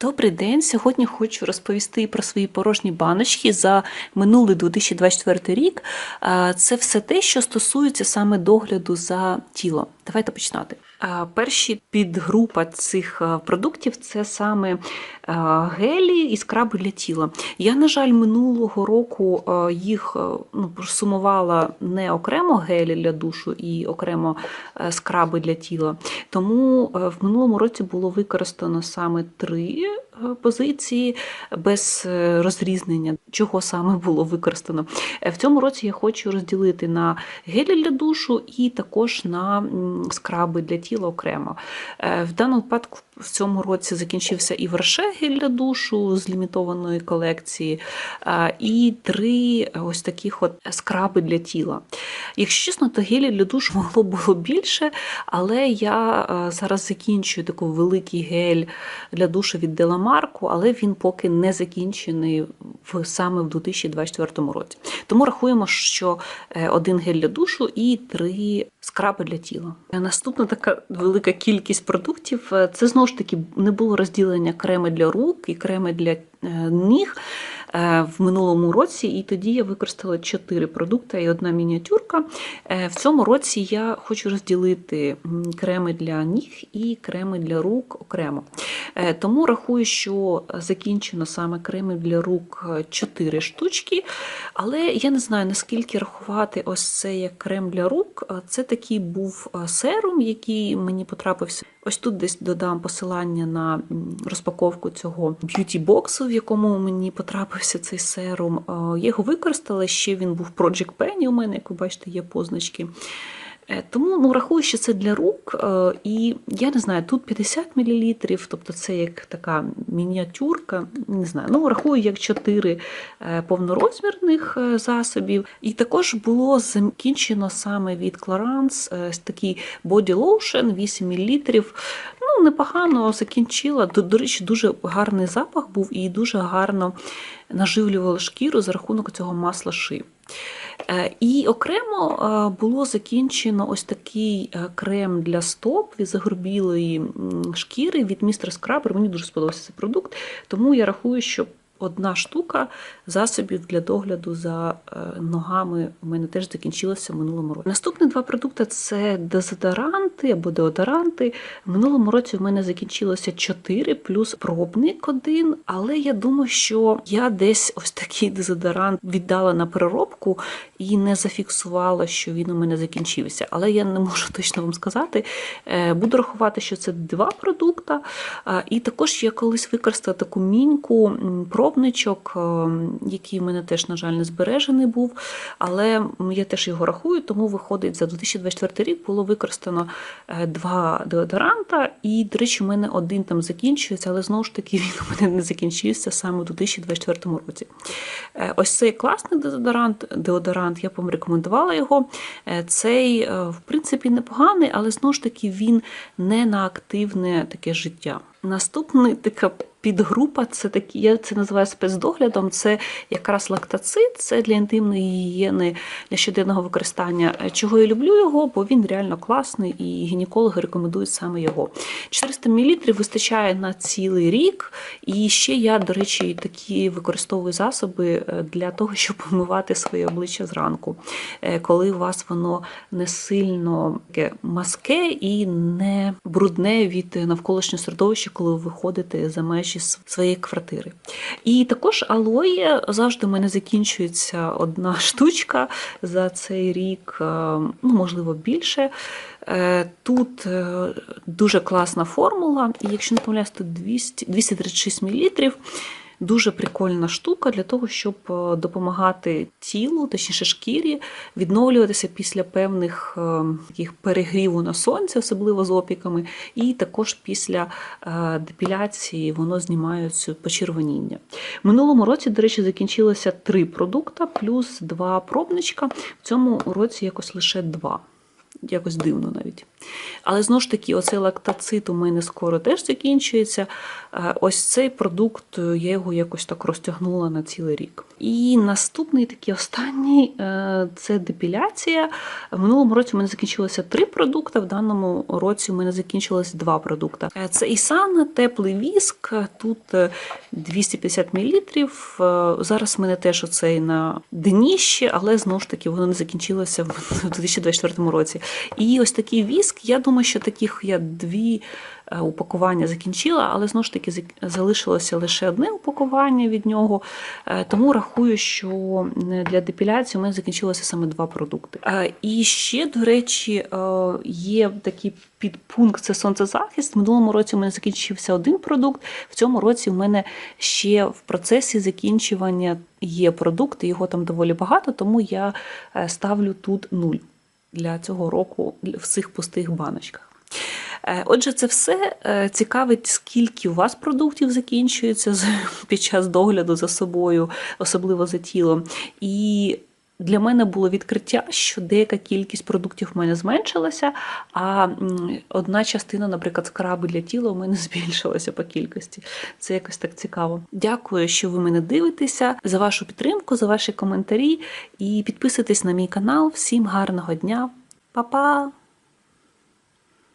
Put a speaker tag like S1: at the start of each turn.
S1: Добрий день. Сьогодні хочу розповісти про свої порожні баночки за минулий 2024 рік. Це все те, що стосується саме догляду за тілом. Давайте починати. Перші підгрупа цих продуктів це саме гелі і скраби для тіла. Я, на жаль, минулого року їх а, ну, сумувала не окремо гелі для душу і окремо е, скраби для тіла. Тому е, в минулому році було використано саме три е, позиції без е, розрізнення, чого саме було використано. Е, В цьому році я хочу розділити на гелі для душу і також на скраби для тіла окремо. Е, В даному випадку в цьому році закінчився і верше гель для душу з лімітованої колекції, і три ось таких от скраби для тіла. Якщо чесно, то гелі для душу могло було більше, але я зараз закінчую такий великий гель для душу від Деламарку, але він поки не закінчений в, саме в 2024 році. Тому рахуємо, що е, один гель для душу і три скраби для тіла. Наступна така велика кількість продуктів е, це знову ж таки не було розділення креми для рук і креми для е, ніг в минулому році, і тоді я використала 4 продукти і одна мініатюрка. Е, В цьому році я хочу розділити креми для ніг і креми для рук окремо. Е, Тому рахую, що закінчено саме креми для рук 4 штучки, але я не знаю, наскільки рахувати ось це як крем для рук. Е, Це такий був е, серум, який мені потрапився. Ось тут десь додам посилання на розпаковку цього б'юті-боксу, в якому мені потрапився цей серум. Е, Я його використала, ще він був Project Penny у мене, як ви бачите, є позначки. Е, Тому ну, рахую, що це для рук, е, і я не знаю, тут 50 мл, тобто це як така мініатюрка, не знаю, ну рахую як 4 е, повнорозмірних засобів. І також було закінчено саме від Clarins такий body lotion 8 мл. Непогано закінчила. До, до речі, дуже гарний запах був і дуже гарно наживлювала шкіру за рахунок цього масла ши. Е, І окремо е, було закінчено ось такий е, крем для стоп від загрубілої м, шкіри від містер Скрабер. Мені дуже сподобався цей продукт, тому я рахую, що одна штука засобів для догляду за ногами у мене теж закінчилася в минулому році. Наступні два продукти це дезодоранти або деодоранти. В минулому році в мене закінчилося 4 плюс пробник один, але я думаю, що я десь ось такий дезодорант віддала на переробку і не зафіксувала, що він у мене закінчився. Але я не можу точно вам сказати. Е, Буду рахувати, що це два продукти. І також я колись використала таку міньку пробничок, е, який в мене теж, на жаль, не збережений був. Але я теж його рахую, тому виходить, за 2024 рік було використано два деодоранта. І, до речі, у мене один там закінчується, але знову ж таки він у мене не закінчився саме у 2024 році. Е, Ось цей класний деодорант, деодорант, я вам рекомендувала його. Е, Цей, е, в принципі, непоганий, але знову ж таки він не на активне таке життя. Наступний така підгрупа, це такі, я це називаю спецдоглядом. Це якраз лактацит, це для інтимної гігієни, для щоденного використання. Чого я люблю його, бо він реально класний і гінекологи рекомендують саме його. 400 мл вистачає на цілий рік. І ще я, до речі, такі використовую засоби е, для того, щоб помивати своє обличчя зранку, Е, коли у вас воно не сильно таке маске і не брудне від навколишнього середовища, коли ви виходите за межі с- своєї квартири. І також алоє завжди в мене закінчується одна штучка за цей рік, е, ну можливо більше. Е, Тут е, дуже класна формула, і якщо не помиляюсь, тут 200, 236 мл. Дуже прикольна штука для того, щоб е, допомагати тілу, точніше шкірі, відновлюватися після певних е, таких перегріву на сонці, особливо з опіками, і також після е, депіляції воно знімає цю почервоніння. Минулому році, до речі, закінчилося три продукти плюс два пробничка. В цьому році якось лише два. Якось дивно навіть. Але знову ж таки, оцей лактацит у мене скоро теж закінчується. Е, Ось цей продукт, е, я його якось так розтягнула на цілий рік. І наступний такий останній е, це депіляція. В минулому році у мене закінчилося три продукти, в даному році у мене закінчилось два продукти. Це Ісана, теплий віск. Тут е, 250 мл. Зараз в мене теж оцей на дніщі, але знову ж таки воно не закінчилося в 2024 році. І ось такий віск. Я думаю, що таких я дві е, упакування закінчила, але знову ж таки залишилося лише одне упакування від нього. Е, Тому рахую, що для депіляції у мене закінчилося саме два продукти. Е, І ще, до речі, є такий підпункт це сонцезахист. В минулому році у мене закінчився один продукт. В цьому році у мене ще в процесі закінчування є продукт, його там доволі багато, тому я ставлю тут нуль для цього року в цих пустих баночках. Е, Отже, це все Е, цікавить, скільки у вас продуктів закінчується під час догляду за собою, особливо за тілом. І для мене було відкриття, що деяка кількість продуктів в мене зменшилася, а одна частина, наприклад, скраби для тіла у мене збільшилася по кількості. Це якось так цікаво. Дякую, що ви мене дивитеся, за вашу підтримку, за ваші коментарі і підписуйтесь на мій канал. Всім гарного дня, Па-па!